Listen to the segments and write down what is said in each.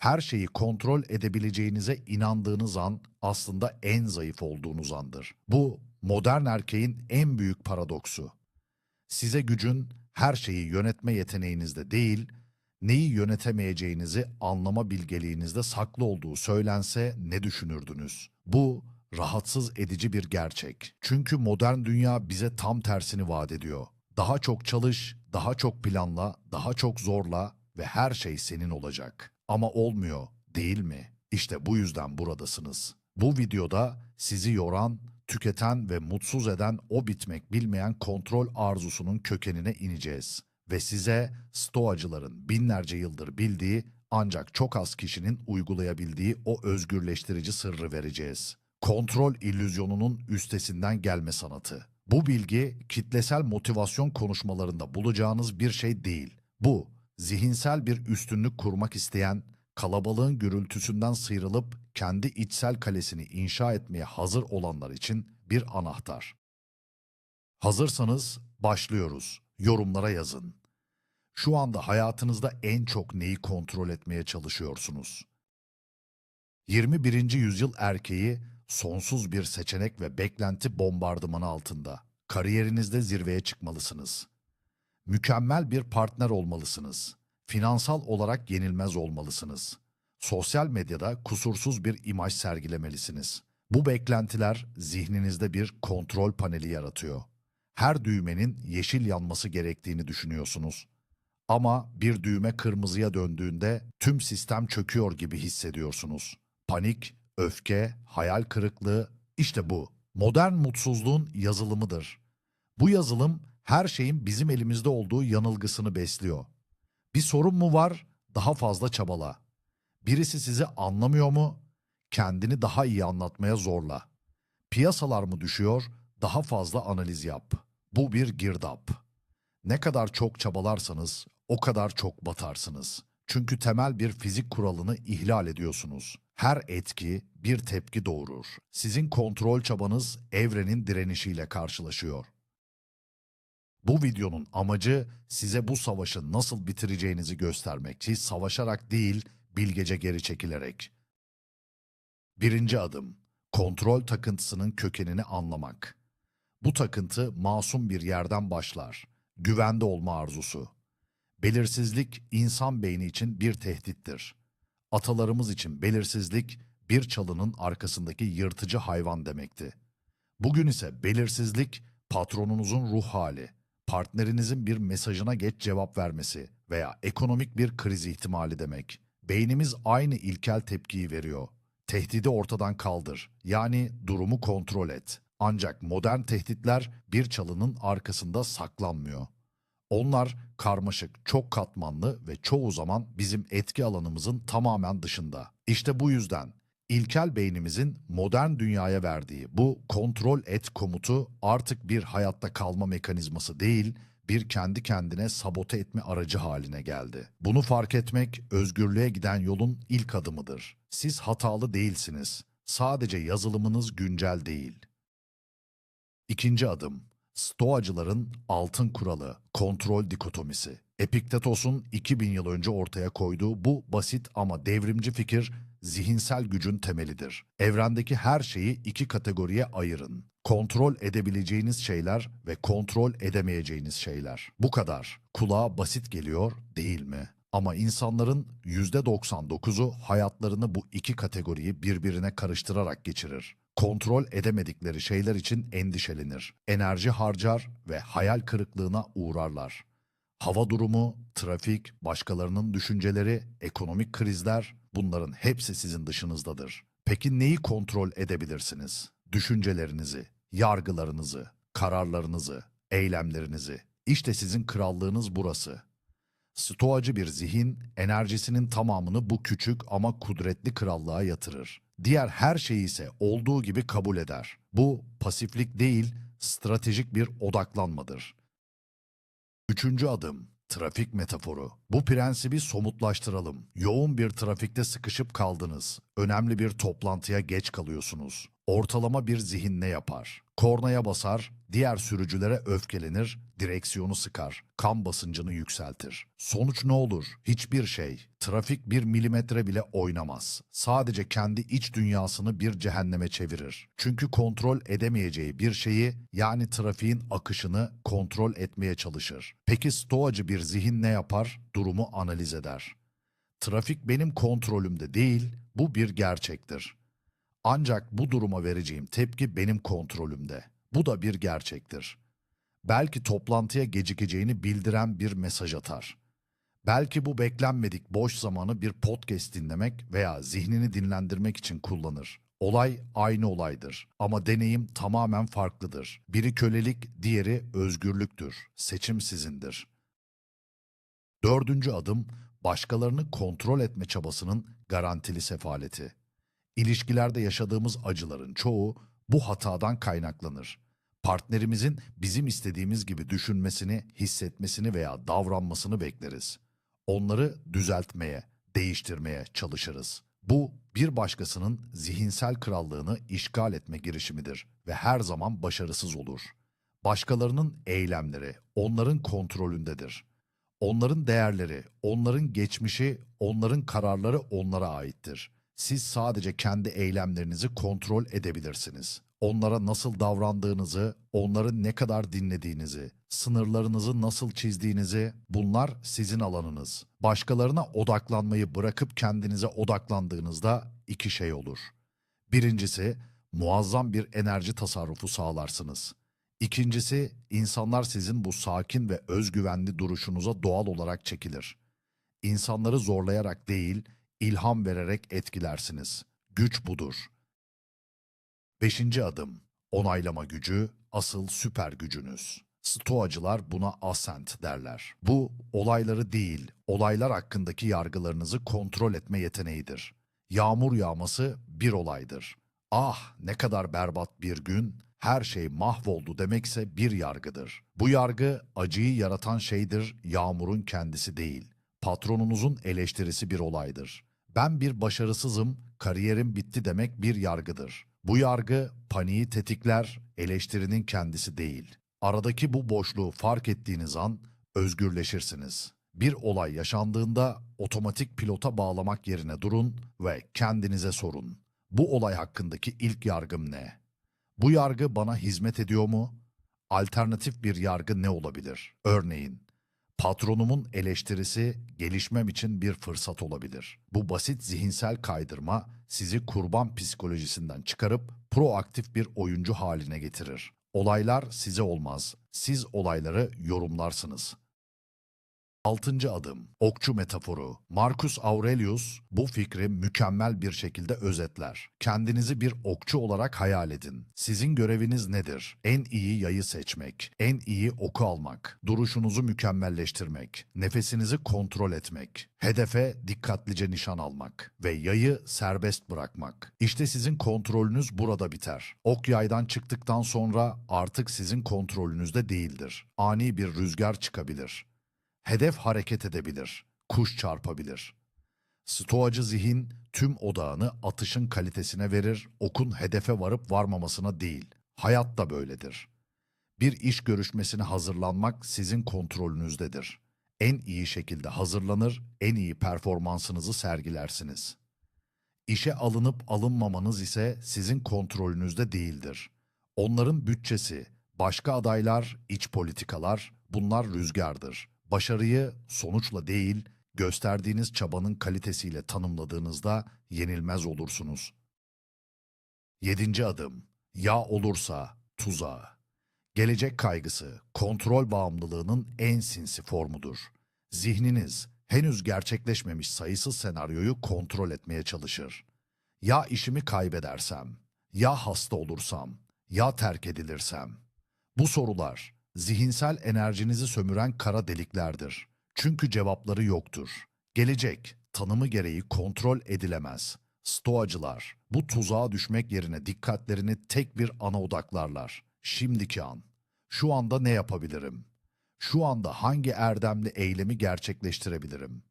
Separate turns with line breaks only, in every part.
Her şeyi kontrol edebileceğinize inandığınız an aslında en zayıf olduğunuz andır. Bu modern erkeğin en büyük paradoksu. Size gücün her şeyi yönetme yeteneğinizde değil, neyi yönetemeyeceğinizi anlama bilgeliğinizde saklı olduğu söylense ne düşünürdünüz? Bu rahatsız edici bir gerçek. Çünkü modern dünya bize tam tersini vaat ediyor. Daha çok çalış, daha çok planla, daha çok zorla ve her şey senin olacak. Ama olmuyor, değil mi? İşte bu yüzden buradasınız. Bu videoda sizi yoran, tüketen ve mutsuz eden o bitmek bilmeyen kontrol arzusunun kökenine ineceğiz ve size stoacıların binlerce yıldır bildiği ancak çok az kişinin uygulayabildiği o özgürleştirici sırrı vereceğiz. Kontrol illüzyonunun üstesinden gelme sanatı. Bu bilgi kitlesel motivasyon konuşmalarında bulacağınız bir şey değil. Bu zihinsel bir üstünlük kurmak isteyen, kalabalığın gürültüsünden sıyrılıp kendi içsel kalesini inşa etmeye hazır olanlar için bir anahtar. Hazırsanız başlıyoruz. Yorumlara yazın. Şu anda hayatınızda en çok neyi kontrol etmeye çalışıyorsunuz? 21. yüzyıl erkeği sonsuz bir seçenek ve beklenti bombardımanı altında. Kariyerinizde zirveye çıkmalısınız. Mükemmel bir partner olmalısınız. Finansal olarak yenilmez olmalısınız. Sosyal medyada kusursuz bir imaj sergilemelisiniz. Bu beklentiler zihninizde bir kontrol paneli yaratıyor. Her düğmenin yeşil yanması gerektiğini düşünüyorsunuz. Ama bir düğme kırmızıya döndüğünde tüm sistem çöküyor gibi hissediyorsunuz. Panik, öfke, hayal kırıklığı işte bu. Modern mutsuzluğun yazılımıdır. Bu yazılım her şeyin bizim elimizde olduğu yanılgısını besliyor. Bir sorun mu var? Daha fazla çabala. Birisi sizi anlamıyor mu? Kendini daha iyi anlatmaya zorla. Piyasalar mı düşüyor? Daha fazla analiz yap. Bu bir girdap. Ne kadar çok çabalarsanız o kadar çok batarsınız. Çünkü temel bir fizik kuralını ihlal ediyorsunuz. Her etki bir tepki doğurur. Sizin kontrol çabanız evrenin direnişiyle karşılaşıyor. Bu videonun amacı size bu savaşı nasıl bitireceğinizi göstermek. Siz savaşarak değil, bilgece geri çekilerek. Birinci adım, kontrol takıntısının kökenini anlamak. Bu takıntı masum bir yerden başlar. Güvende olma arzusu. Belirsizlik insan beyni için bir tehdittir. Atalarımız için belirsizlik bir çalının arkasındaki yırtıcı hayvan demekti. Bugün ise belirsizlik patronunuzun ruh hali, partnerinizin bir mesajına geç cevap vermesi veya ekonomik bir kriz ihtimali demek. Beynimiz aynı ilkel tepkiyi veriyor. Tehdidi ortadan kaldır. Yani durumu kontrol et. Ancak modern tehditler bir çalının arkasında saklanmıyor. Onlar karmaşık, çok katmanlı ve çoğu zaman bizim etki alanımızın tamamen dışında. İşte bu yüzden ilkel beynimizin modern dünyaya verdiği bu kontrol et komutu artık bir hayatta kalma mekanizması değil, bir kendi kendine sabote etme aracı haline geldi. Bunu fark etmek özgürlüğe giden yolun ilk adımıdır. Siz hatalı değilsiniz. Sadece yazılımınız güncel değil. İkinci adım, Stoacıların altın kuralı, kontrol dikotomisi. Epiktetos'un 2000 yıl önce ortaya koyduğu bu basit ama devrimci fikir zihinsel gücün temelidir. Evrendeki her şeyi iki kategoriye ayırın. Kontrol edebileceğiniz şeyler ve kontrol edemeyeceğiniz şeyler. Bu kadar. Kulağa basit geliyor değil mi? Ama insanların %99'u hayatlarını bu iki kategoriyi birbirine karıştırarak geçirir kontrol edemedikleri şeyler için endişelenir, enerji harcar ve hayal kırıklığına uğrarlar. Hava durumu, trafik, başkalarının düşünceleri, ekonomik krizler bunların hepsi sizin dışınızdadır. Peki neyi kontrol edebilirsiniz? Düşüncelerinizi, yargılarınızı, kararlarınızı, eylemlerinizi. İşte sizin krallığınız burası. Stoacı bir zihin enerjisinin tamamını bu küçük ama kudretli krallığa yatırır. Diğer her şeyi ise olduğu gibi kabul eder. Bu pasiflik değil, stratejik bir odaklanmadır. Üçüncü adım, trafik metaforu. Bu prensibi somutlaştıralım. Yoğun bir trafikte sıkışıp kaldınız. Önemli bir toplantıya geç kalıyorsunuz. Ortalama bir zihin ne yapar? Kornaya basar, diğer sürücülere öfkelenir, direksiyonu sıkar, kan basıncını yükseltir. Sonuç ne olur? Hiçbir şey. Trafik bir milimetre bile oynamaz. Sadece kendi iç dünyasını bir cehenneme çevirir. Çünkü kontrol edemeyeceği bir şeyi yani trafiğin akışını kontrol etmeye çalışır. Peki stoacı bir zihin ne yapar? Durumu analiz eder. Trafik benim kontrolümde değil, bu bir gerçektir. Ancak bu duruma vereceğim tepki benim kontrolümde. Bu da bir gerçektir. Belki toplantıya gecikeceğini bildiren bir mesaj atar. Belki bu beklenmedik boş zamanı bir podcast dinlemek veya zihnini dinlendirmek için kullanır. Olay aynı olaydır ama deneyim tamamen farklıdır. Biri kölelik, diğeri özgürlüktür. Seçim sizindir. Dördüncü adım, başkalarını kontrol etme çabasının garantili sefaleti. İlişkilerde yaşadığımız acıların çoğu bu hatadan kaynaklanır. Partnerimizin bizim istediğimiz gibi düşünmesini, hissetmesini veya davranmasını bekleriz. Onları düzeltmeye, değiştirmeye çalışırız. Bu bir başkasının zihinsel krallığını işgal etme girişimidir ve her zaman başarısız olur. Başkalarının eylemleri onların kontrolündedir. Onların değerleri, onların geçmişi, onların kararları onlara aittir. Siz sadece kendi eylemlerinizi kontrol edebilirsiniz. Onlara nasıl davrandığınızı, onları ne kadar dinlediğinizi, sınırlarınızı nasıl çizdiğinizi, bunlar sizin alanınız. Başkalarına odaklanmayı bırakıp kendinize odaklandığınızda iki şey olur. Birincisi, muazzam bir enerji tasarrufu sağlarsınız. İkincisi, insanlar sizin bu sakin ve özgüvenli duruşunuza doğal olarak çekilir. İnsanları zorlayarak değil, ilham vererek etkilersiniz. Güç budur. Beşinci adım, onaylama gücü, asıl süper gücünüz. Stoacılar buna ascent derler. Bu, olayları değil, olaylar hakkındaki yargılarınızı kontrol etme yeteneğidir. Yağmur yağması bir olaydır. Ah ne kadar berbat bir gün, her şey mahvoldu demekse bir yargıdır. Bu yargı acıyı yaratan şeydir, yağmurun kendisi değil. Patronunuzun eleştirisi bir olaydır. Ben bir başarısızım, kariyerim bitti demek bir yargıdır. Bu yargı paniği tetikler, eleştirinin kendisi değil. Aradaki bu boşluğu fark ettiğiniz an özgürleşirsiniz. Bir olay yaşandığında otomatik pilota bağlamak yerine durun ve kendinize sorun. Bu olay hakkındaki ilk yargım ne? Bu yargı bana hizmet ediyor mu? Alternatif bir yargı ne olabilir? Örneğin, patronumun eleştirisi gelişmem için bir fırsat olabilir. Bu basit zihinsel kaydırma sizi kurban psikolojisinden çıkarıp proaktif bir oyuncu haline getirir. Olaylar size olmaz. Siz olayları yorumlarsınız. Altıncı adım, okçu metaforu. Marcus Aurelius bu fikri mükemmel bir şekilde özetler. Kendinizi bir okçu olarak hayal edin. Sizin göreviniz nedir? En iyi yayı seçmek, en iyi oku almak, duruşunuzu mükemmelleştirmek, nefesinizi kontrol etmek, hedefe dikkatlice nişan almak ve yayı serbest bırakmak. İşte sizin kontrolünüz burada biter. Ok yaydan çıktıktan sonra artık sizin kontrolünüzde değildir. Ani bir rüzgar çıkabilir. Hedef hareket edebilir, kuş çarpabilir. Stoacı zihin tüm odağını atışın kalitesine verir, okun hedefe varıp varmamasına değil. Hayat da böyledir. Bir iş görüşmesine hazırlanmak sizin kontrolünüzdedir. En iyi şekilde hazırlanır, en iyi performansınızı sergilersiniz. İşe alınıp alınmamanız ise sizin kontrolünüzde değildir. Onların bütçesi, başka adaylar, iç politikalar, bunlar rüzgardır. Başarıyı sonuçla değil, gösterdiğiniz çabanın kalitesiyle tanımladığınızda yenilmez olursunuz. Yedinci adım, ya olursa tuzağı. Gelecek kaygısı, kontrol bağımlılığının en sinsi formudur. Zihniniz, henüz gerçekleşmemiş sayısız senaryoyu kontrol etmeye çalışır. Ya işimi kaybedersem, ya hasta olursam, ya terk edilirsem. Bu sorular, zihinsel enerjinizi sömüren kara deliklerdir. Çünkü cevapları yoktur. Gelecek, tanımı gereği kontrol edilemez. Stoacılar, bu tuzağa düşmek yerine dikkatlerini tek bir ana odaklarlar. Şimdiki an. Şu anda ne yapabilirim? Şu anda hangi erdemli eylemi gerçekleştirebilirim?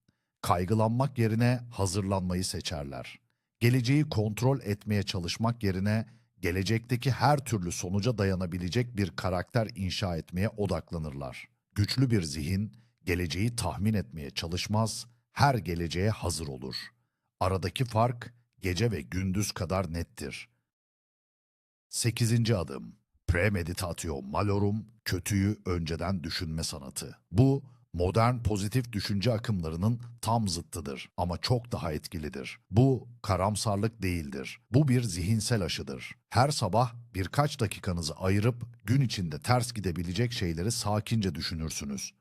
Kaygılanmak yerine hazırlanmayı seçerler. Geleceği kontrol etmeye çalışmak yerine gelecekteki her türlü sonuca dayanabilecek bir karakter inşa etmeye odaklanırlar. Güçlü bir zihin, geleceği tahmin etmeye çalışmaz, her geleceğe hazır olur. Aradaki fark, gece ve gündüz kadar nettir. 8. adım. Premeditatio malorum, kötüyü önceden düşünme sanatı. Bu, modern pozitif düşünce akımlarının tam zıttıdır ama çok daha etkilidir. Bu, karamsarlık değildir. Bu bir zihinsel aşıdır. Her sabah birkaç dakikanızı ayırıp gün içinde ters gidebilecek şeyleri sakince düşünürsünüz.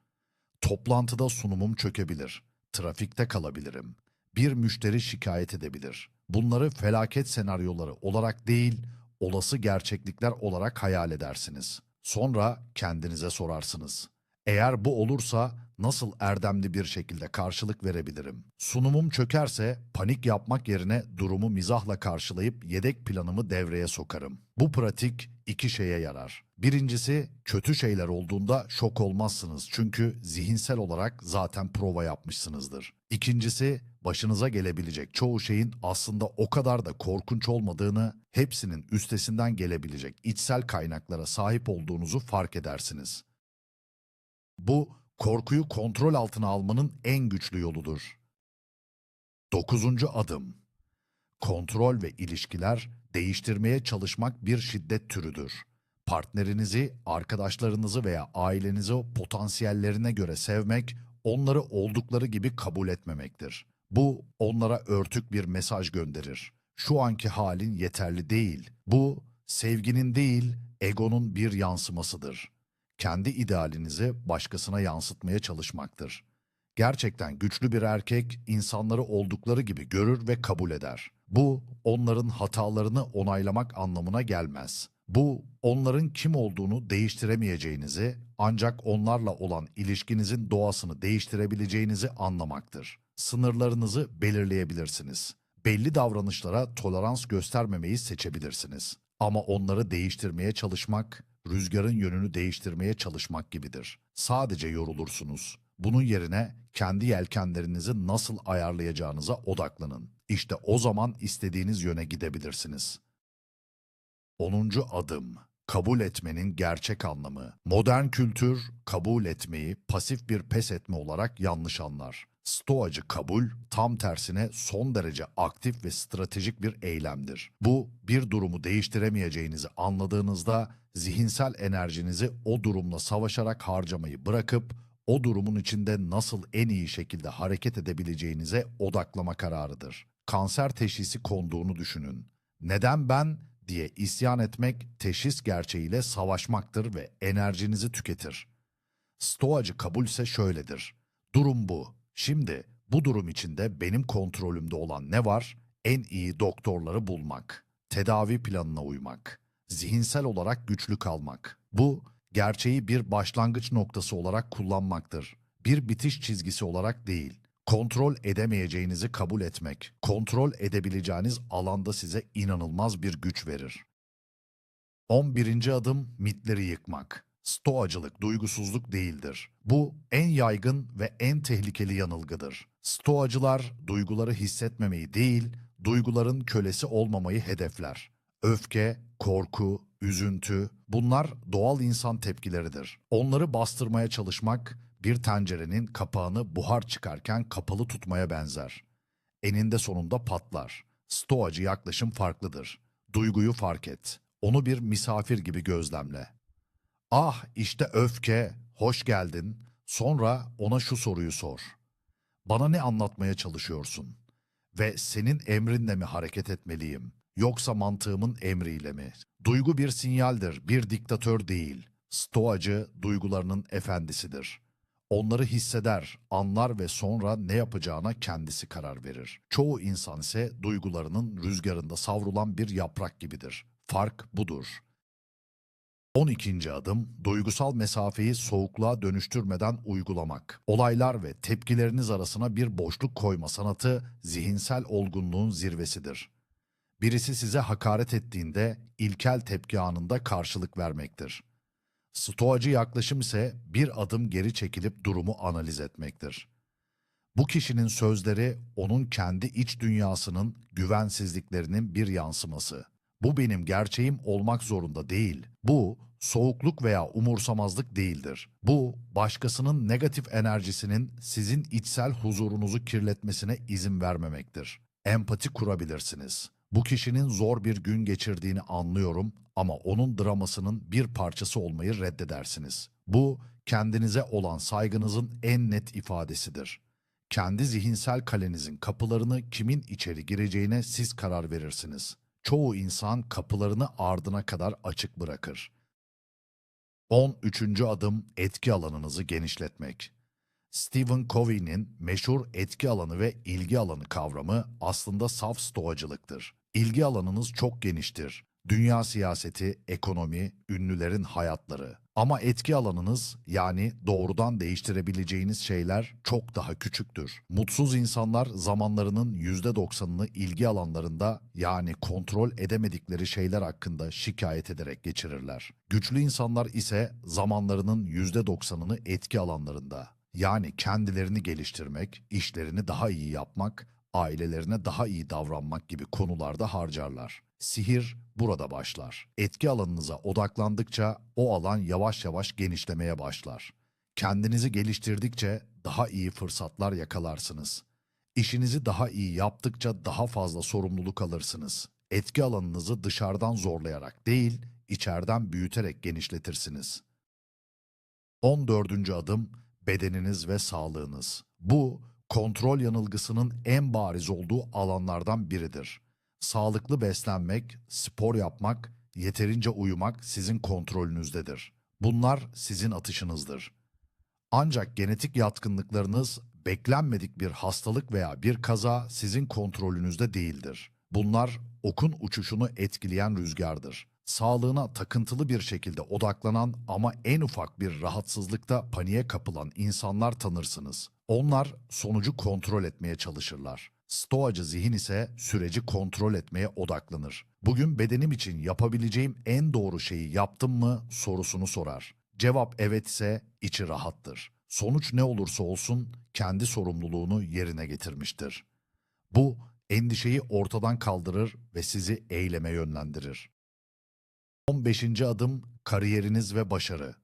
Toplantıda sunumum çökebilir. Trafikte kalabilirim. Bir müşteri şikayet edebilir. Bunları felaket senaryoları olarak değil, olası gerçeklikler olarak hayal edersiniz. Sonra kendinize sorarsınız. Eğer bu olursa nasıl erdemli bir şekilde karşılık verebilirim? Sunumum çökerse panik yapmak yerine durumu mizahla karşılayıp yedek planımı devreye sokarım. Bu pratik iki şeye yarar. Birincisi kötü şeyler olduğunda şok olmazsınız çünkü zihinsel olarak zaten prova yapmışsınızdır. İkincisi başınıza gelebilecek çoğu şeyin aslında o kadar da korkunç olmadığını, hepsinin üstesinden gelebilecek içsel kaynaklara sahip olduğunuzu fark edersiniz. Bu korkuyu kontrol altına almanın en güçlü yoludur. Dokuzuncu adım. Kontrol ve ilişkiler değiştirmeye çalışmak bir şiddet türüdür. Partnerinizi, arkadaşlarınızı veya ailenizi potansiyellerine göre sevmek, onları oldukları gibi kabul etmemektir. Bu onlara örtük bir mesaj gönderir. Şu anki halin yeterli değil. Bu sevginin değil, egonun bir yansımasıdır. Kendi idealinizi başkasına yansıtmaya çalışmaktır. Gerçekten güçlü bir erkek insanları oldukları gibi görür ve kabul eder. Bu onların hatalarını onaylamak anlamına gelmez. Bu onların kim olduğunu değiştiremeyeceğinizi ancak onlarla olan ilişkinizin doğasını değiştirebileceğinizi anlamaktır. Sınırlarınızı belirleyebilirsiniz. Belli davranışlara tolerans göstermemeyi seçebilirsiniz. Ama onları değiştirmeye çalışmak, rüzgarın yönünü değiştirmeye çalışmak gibidir. Sadece yorulursunuz. Bunun yerine kendi yelkenlerinizi nasıl ayarlayacağınıza odaklanın. İşte o zaman istediğiniz yöne gidebilirsiniz. 10. adım Kabul etmenin gerçek anlamı. Modern kültür kabul etmeyi pasif bir pes etme olarak yanlış anlar. Stoacı kabul tam tersine son derece aktif ve stratejik bir eylemdir. Bu bir durumu değiştiremeyeceğinizi anladığınızda zihinsel enerjinizi o durumla savaşarak harcamayı bırakıp o durumun içinde nasıl en iyi şekilde hareket edebileceğinize odaklama kararıdır. Kanser teşhisi konduğunu düşünün. Neden ben diye isyan etmek teşhis gerçeğiyle savaşmaktır ve enerjinizi tüketir. Stoacı kabul ise şöyledir. Durum bu. Şimdi bu durum içinde benim kontrolümde olan ne var? En iyi doktorları bulmak, tedavi planına uymak, zihinsel olarak güçlü kalmak. Bu gerçeği bir başlangıç noktası olarak kullanmaktır. Bir bitiş çizgisi olarak değil. Kontrol edemeyeceğinizi kabul etmek, kontrol edebileceğiniz alanda size inanılmaz bir güç verir. 11. adım mitleri yıkmak. Stoacılık duygusuzluk değildir. Bu en yaygın ve en tehlikeli yanılgıdır. Stoacılar duyguları hissetmemeyi değil, duyguların kölesi olmamayı hedefler. Öfke, korku, üzüntü bunlar doğal insan tepkileridir. Onları bastırmaya çalışmak bir tencerenin kapağını buhar çıkarken kapalı tutmaya benzer. Eninde sonunda patlar. Stoacı yaklaşım farklıdır. Duyguyu fark et. Onu bir misafir gibi gözlemle. Ah işte öfke, hoş geldin. Sonra ona şu soruyu sor. Bana ne anlatmaya çalışıyorsun? Ve senin emrinle mi hareket etmeliyim? Yoksa mantığımın emriyle mi? Duygu bir sinyaldir, bir diktatör değil. Stoacı duygularının efendisidir. Onları hisseder, anlar ve sonra ne yapacağına kendisi karar verir. Çoğu insan ise duygularının rüzgarında savrulan bir yaprak gibidir. Fark budur. 12. adım duygusal mesafeyi soğukluğa dönüştürmeden uygulamak. Olaylar ve tepkileriniz arasına bir boşluk koyma sanatı zihinsel olgunluğun zirvesidir. Birisi size hakaret ettiğinde ilkel tepki anında karşılık vermektir. Stoacı yaklaşım ise bir adım geri çekilip durumu analiz etmektir. Bu kişinin sözleri onun kendi iç dünyasının güvensizliklerinin bir yansıması. Bu benim gerçeğim olmak zorunda değil. Bu soğukluk veya umursamazlık değildir. Bu başkasının negatif enerjisinin sizin içsel huzurunuzu kirletmesine izin vermemektir. Empati kurabilirsiniz. Bu kişinin zor bir gün geçirdiğini anlıyorum ama onun dramasının bir parçası olmayı reddedersiniz. Bu kendinize olan saygınızın en net ifadesidir. Kendi zihinsel kalenizin kapılarını kimin içeri gireceğine siz karar verirsiniz. Çoğu insan kapılarını ardına kadar açık bırakır. 13. adım etki alanınızı genişletmek. Stephen Covey'nin meşhur etki alanı ve ilgi alanı kavramı aslında saf stoacılıktır. İlgi alanınız çok geniştir. Dünya siyaseti, ekonomi, ünlülerin hayatları. Ama etki alanınız yani doğrudan değiştirebileceğiniz şeyler çok daha küçüktür. Mutsuz insanlar zamanlarının %90'ını ilgi alanlarında yani kontrol edemedikleri şeyler hakkında şikayet ederek geçirirler. Güçlü insanlar ise zamanlarının %90'ını etki alanlarında yani kendilerini geliştirmek, işlerini daha iyi yapmak, ailelerine daha iyi davranmak gibi konularda harcarlar. Sihir burada başlar. Etki alanınıza odaklandıkça o alan yavaş yavaş genişlemeye başlar. Kendinizi geliştirdikçe daha iyi fırsatlar yakalarsınız. İşinizi daha iyi yaptıkça daha fazla sorumluluk alırsınız. Etki alanınızı dışarıdan zorlayarak değil, içeriden büyüterek genişletirsiniz. 14. adım bedeniniz ve sağlığınız. Bu kontrol yanılgısının en bariz olduğu alanlardan biridir. Sağlıklı beslenmek, spor yapmak, yeterince uyumak sizin kontrolünüzdedir. Bunlar sizin atışınızdır. Ancak genetik yatkınlıklarınız beklenmedik bir hastalık veya bir kaza sizin kontrolünüzde değildir. Bunlar okun uçuşunu etkileyen rüzgardır. Sağlığına takıntılı bir şekilde odaklanan ama en ufak bir rahatsızlıkta paniğe kapılan insanlar tanırsınız. Onlar sonucu kontrol etmeye çalışırlar. Stoacı zihin ise süreci kontrol etmeye odaklanır. Bugün bedenim için yapabileceğim en doğru şeyi yaptım mı sorusunu sorar. Cevap evet ise içi rahattır. Sonuç ne olursa olsun kendi sorumluluğunu yerine getirmiştir. Bu endişeyi ortadan kaldırır ve sizi eyleme yönlendirir. 15. adım kariyeriniz ve başarı.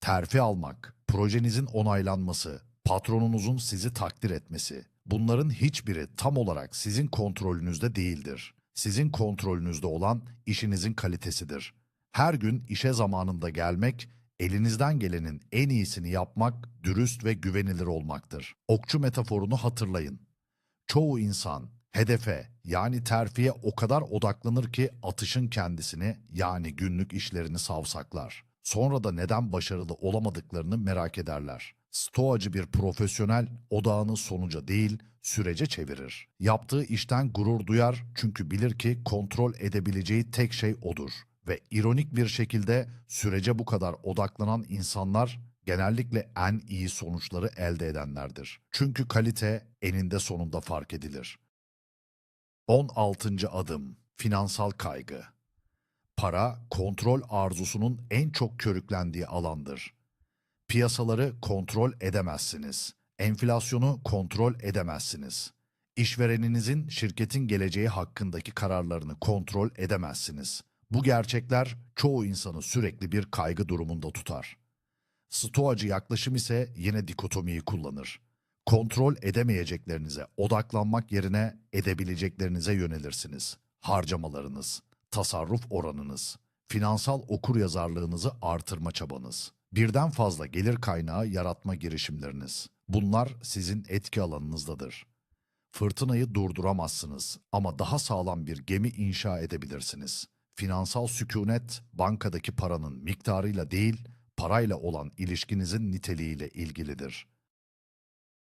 Terfi almak, projenizin onaylanması, patronunuzun sizi takdir etmesi. Bunların hiçbiri tam olarak sizin kontrolünüzde değildir. Sizin kontrolünüzde olan işinizin kalitesidir. Her gün işe zamanında gelmek, elinizden gelenin en iyisini yapmak, dürüst ve güvenilir olmaktır. Okçu metaforunu hatırlayın. Çoğu insan hedefe yani terfiye o kadar odaklanır ki atışın kendisini yani günlük işlerini savsaklar. Sonra da neden başarılı olamadıklarını merak ederler. Stoacı bir profesyonel odağını sonuca değil sürece çevirir. Yaptığı işten gurur duyar çünkü bilir ki kontrol edebileceği tek şey odur. Ve ironik bir şekilde sürece bu kadar odaklanan insanlar genellikle en iyi sonuçları elde edenlerdir. Çünkü kalite eninde sonunda fark edilir. 16. adım finansal kaygı. Para kontrol arzusunun en çok körüklendiği alandır. Piyasaları kontrol edemezsiniz. Enflasyonu kontrol edemezsiniz. İşvereninizin şirketin geleceği hakkındaki kararlarını kontrol edemezsiniz. Bu gerçekler çoğu insanı sürekli bir kaygı durumunda tutar. Stoacı yaklaşım ise yine dikotomiyi kullanır. Kontrol edemeyeceklerinize odaklanmak yerine edebileceklerinize yönelirsiniz. Harcamalarınız, tasarruf oranınız, finansal okuryazarlığınızı artırma çabanız, birden fazla gelir kaynağı yaratma girişimleriniz. Bunlar sizin etki alanınızdadır. Fırtınayı durduramazsınız ama daha sağlam bir gemi inşa edebilirsiniz. Finansal sükunet bankadaki paranın miktarıyla değil, parayla olan ilişkinizin niteliğiyle ilgilidir.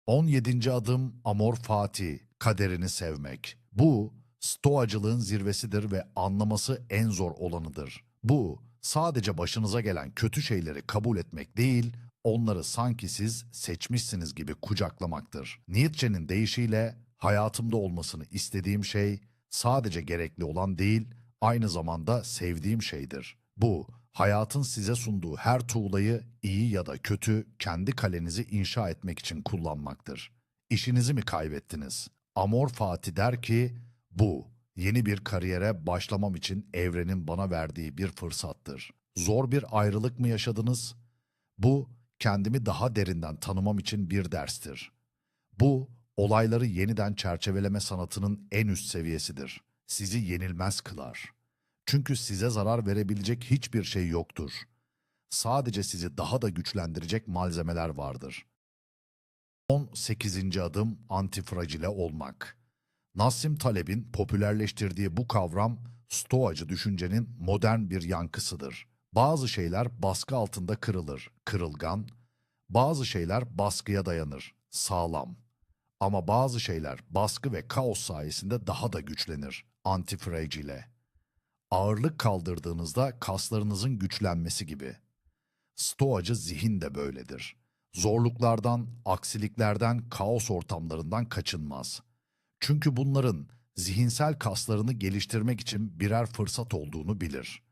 17. adım amor fati, kaderini sevmek. Bu, stoacılığın zirvesidir ve anlaması en zor olanıdır. Bu, sadece başınıza gelen kötü şeyleri kabul etmek değil, onları sanki siz seçmişsiniz gibi kucaklamaktır. Nietzsche'nin deyişiyle hayatımda olmasını istediğim şey sadece gerekli olan değil, aynı zamanda sevdiğim şeydir. Bu, hayatın size sunduğu her tuğlayı iyi ya da kötü kendi kalenizi inşa etmek için kullanmaktır. İşinizi mi kaybettiniz? Amor Fatih der ki, bu Yeni bir kariyere başlamam için evrenin bana verdiği bir fırsattır. Zor bir ayrılık mı yaşadınız? Bu kendimi daha derinden tanımam için bir derstir. Bu olayları yeniden çerçeveleme sanatının en üst seviyesidir. Sizi yenilmez kılar. Çünkü size zarar verebilecek hiçbir şey yoktur. Sadece sizi daha da güçlendirecek malzemeler vardır. 18. adım antifragile olmak. Nassim Taleb'in popülerleştirdiği bu kavram Stoacı düşüncenin modern bir yankısıdır. Bazı şeyler baskı altında kırılır, kırılgan. Bazı şeyler baskıya dayanır, sağlam. Ama bazı şeyler baskı ve kaos sayesinde daha da güçlenir, antifragile. Ağırlık kaldırdığınızda kaslarınızın güçlenmesi gibi. Stoacı zihin de böyledir. Zorluklardan, aksiliklerden, kaos ortamlarından kaçınmaz. Çünkü bunların zihinsel kaslarını geliştirmek için birer fırsat olduğunu bilir.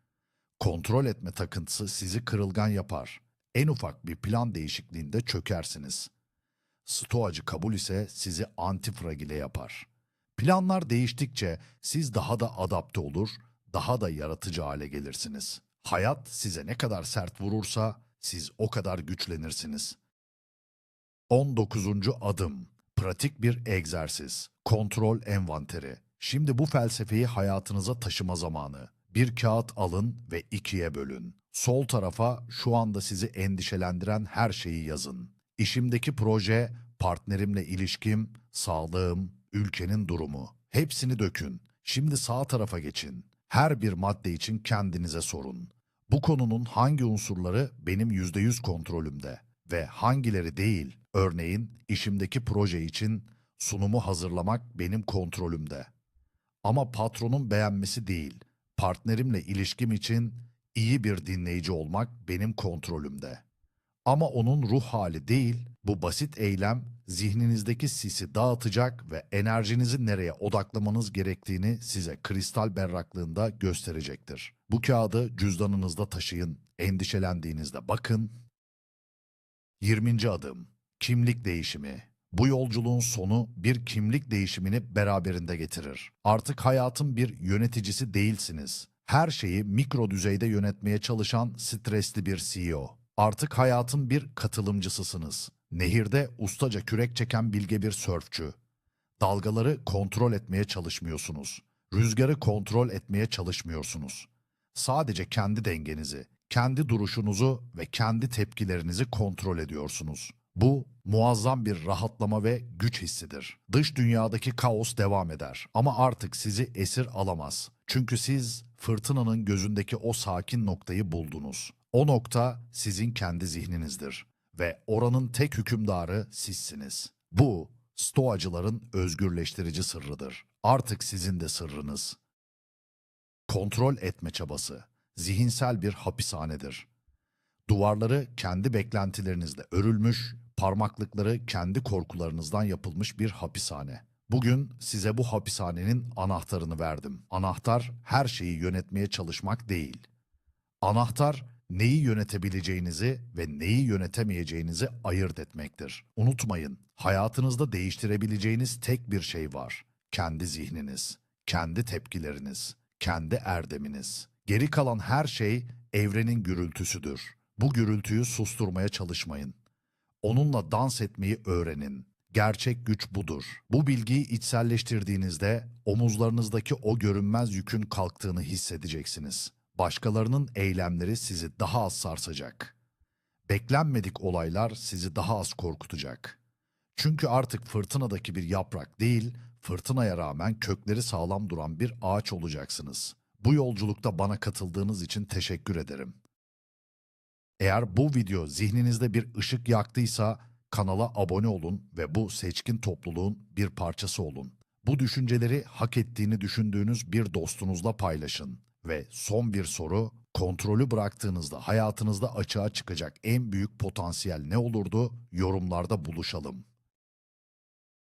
Kontrol etme takıntısı sizi kırılgan yapar. En ufak bir plan değişikliğinde çökersiniz. Stoacı kabul ise sizi antifragile yapar. Planlar değiştikçe siz daha da adapte olur, daha da yaratıcı hale gelirsiniz. Hayat size ne kadar sert vurursa siz o kadar güçlenirsiniz. 19. adım. Pratik bir egzersiz. Kontrol envanteri. Şimdi bu felsefeyi hayatınıza taşıma zamanı. Bir kağıt alın ve ikiye bölün. Sol tarafa şu anda sizi endişelendiren her şeyi yazın. İşimdeki proje, partnerimle ilişkim, sağlığım, ülkenin durumu. Hepsini dökün. Şimdi sağ tarafa geçin. Her bir madde için kendinize sorun. Bu konunun hangi unsurları benim %100 kontrolümde ve hangileri değil? Örneğin işimdeki proje için sunumu hazırlamak benim kontrolümde. Ama patronun beğenmesi değil, partnerimle ilişkim için iyi bir dinleyici olmak benim kontrolümde. Ama onun ruh hali değil, bu basit eylem zihninizdeki sisi dağıtacak ve enerjinizi nereye odaklamanız gerektiğini size kristal berraklığında gösterecektir. Bu kağıdı cüzdanınızda taşıyın, endişelendiğinizde bakın. 20. adım Kimlik değişimi. Bu yolculuğun sonu bir kimlik değişimini beraberinde getirir. Artık hayatın bir yöneticisi değilsiniz. Her şeyi mikro düzeyde yönetmeye çalışan stresli bir CEO. Artık hayatın bir katılımcısısınız. Nehirde ustaca kürek çeken bilge bir sörfçü. Dalgaları kontrol etmeye çalışmıyorsunuz. Rüzgarı kontrol etmeye çalışmıyorsunuz. Sadece kendi dengenizi, kendi duruşunuzu ve kendi tepkilerinizi kontrol ediyorsunuz. Bu muazzam bir rahatlama ve güç hissidir. Dış dünyadaki kaos devam eder ama artık sizi esir alamaz. Çünkü siz fırtınanın gözündeki o sakin noktayı buldunuz. O nokta sizin kendi zihninizdir ve oranın tek hükümdarı sizsiniz. Bu stoacıların özgürleştirici sırrıdır. Artık sizin de sırrınız. Kontrol etme çabası zihinsel bir hapishanedir. Duvarları kendi beklentilerinizle örülmüş, parmaklıkları kendi korkularınızdan yapılmış bir hapishane. Bugün size bu hapishanenin anahtarını verdim. Anahtar her şeyi yönetmeye çalışmak değil. Anahtar neyi yönetebileceğinizi ve neyi yönetemeyeceğinizi ayırt etmektir. Unutmayın, hayatınızda değiştirebileceğiniz tek bir şey var. Kendi zihniniz, kendi tepkileriniz, kendi erdeminiz. Geri kalan her şey evrenin gürültüsüdür. Bu gürültüyü susturmaya çalışmayın. Onunla dans etmeyi öğrenin. Gerçek güç budur. Bu bilgiyi içselleştirdiğinizde omuzlarınızdaki o görünmez yükün kalktığını hissedeceksiniz. Başkalarının eylemleri sizi daha az sarsacak. Beklenmedik olaylar sizi daha az korkutacak. Çünkü artık fırtınadaki bir yaprak değil, fırtınaya rağmen kökleri sağlam duran bir ağaç olacaksınız. Bu yolculukta bana katıldığınız için teşekkür ederim. Eğer bu video zihninizde bir ışık yaktıysa kanala abone olun ve bu seçkin topluluğun bir parçası olun. Bu düşünceleri hak ettiğini düşündüğünüz bir dostunuzla paylaşın. Ve son bir soru, kontrolü bıraktığınızda hayatınızda açığa çıkacak en büyük potansiyel ne olurdu? Yorumlarda buluşalım.